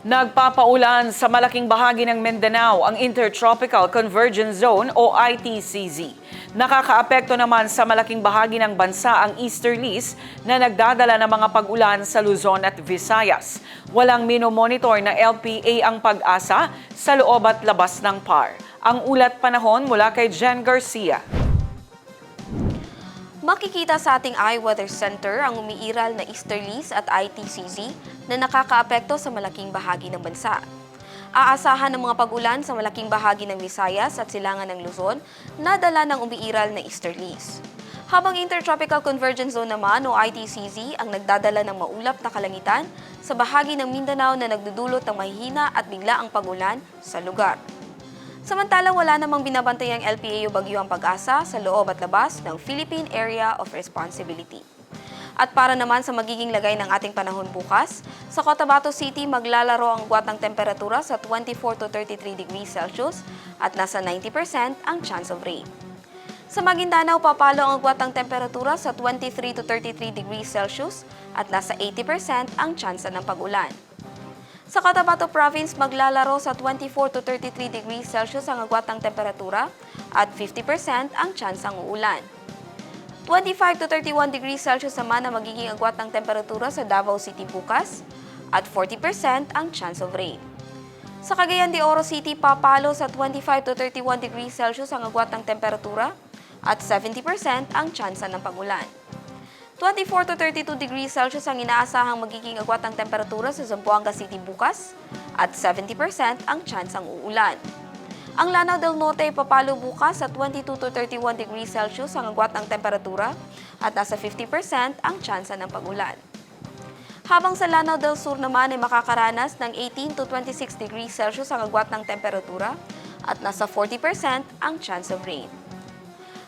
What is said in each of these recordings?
Nagpapaulan sa malaking bahagi ng Mindanao ang Intertropical Convergence Zone o ITCZ. Nakakaapekto naman sa malaking bahagi ng bansa ang easterlies na nagdadala ng mga pag-ulan sa Luzon at Visayas. Walang minomonitor na LPA ang pag-asa sa loob at labas ng PAR. Ang ulat panahon mula kay Jen Garcia. Makikita sa ating iWeather Center ang umiiral na easterlies at ITCZ na nakakaapekto sa malaking bahagi ng bansa. Aasahan ng mga pag-ulan sa malaking bahagi ng Visayas at silangan ng Luzon na dala ng umiiral na easterlies. Habang Intertropical Convergence Zone naman o ITCZ ang nagdadala ng maulap na kalangitan sa bahagi ng Mindanao na nagdudulot ng mahihina at biglaang pag-ulan sa lugar. Samantalang wala namang binabantayang LPA o bagyo ang pag-asa sa loob at labas ng Philippine Area of Responsibility. At para naman sa magiging lagay ng ating panahon bukas, sa Cotabato City maglalaro ang guwat ng temperatura sa 24 to 33 degrees Celsius at nasa 90% ang chance of rain. Sa Maguindanao, papalo ang guwat ng temperatura sa 23 to 33 degrees Celsius at nasa 80% ang chance ng pag-ulan. Sa Cotabato Province, maglalaro sa 24 to 33 degrees Celsius ang agwat ng temperatura at 50% ang chance ang uulan. 25 to 31 degrees Celsius naman ang magiging agwat ng temperatura sa Davao City bukas at 40% ang chance of rain. Sa Cagayan de Oro City, papalo sa 25 to 31 degrees Celsius ang agwat ng temperatura at 70% ang chance ng pagulan. 24 to 32 degrees Celsius ang inaasahang magiging agwat ng temperatura sa Zamboanga City bukas at 70% ang chance ang uulan. Ang Lanao del Norte ay papalo bukas sa 22 to 31 degrees Celsius ang agwat ng temperatura at nasa 50% ang chance ng pagulan. Habang sa Lanao del Sur naman ay makakaranas ng 18 to 26 degrees Celsius ang agwat ng temperatura at nasa 40% ang chance of rain.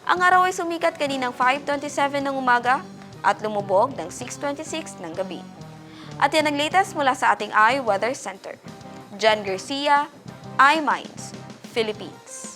Ang araw ay sumikat kaninang 5.27 ng umaga at lumubog ng 6.26 ng gabi. At yan ang latest mula sa ating iWeather Center. Jan Garcia, iMinds, Philippines.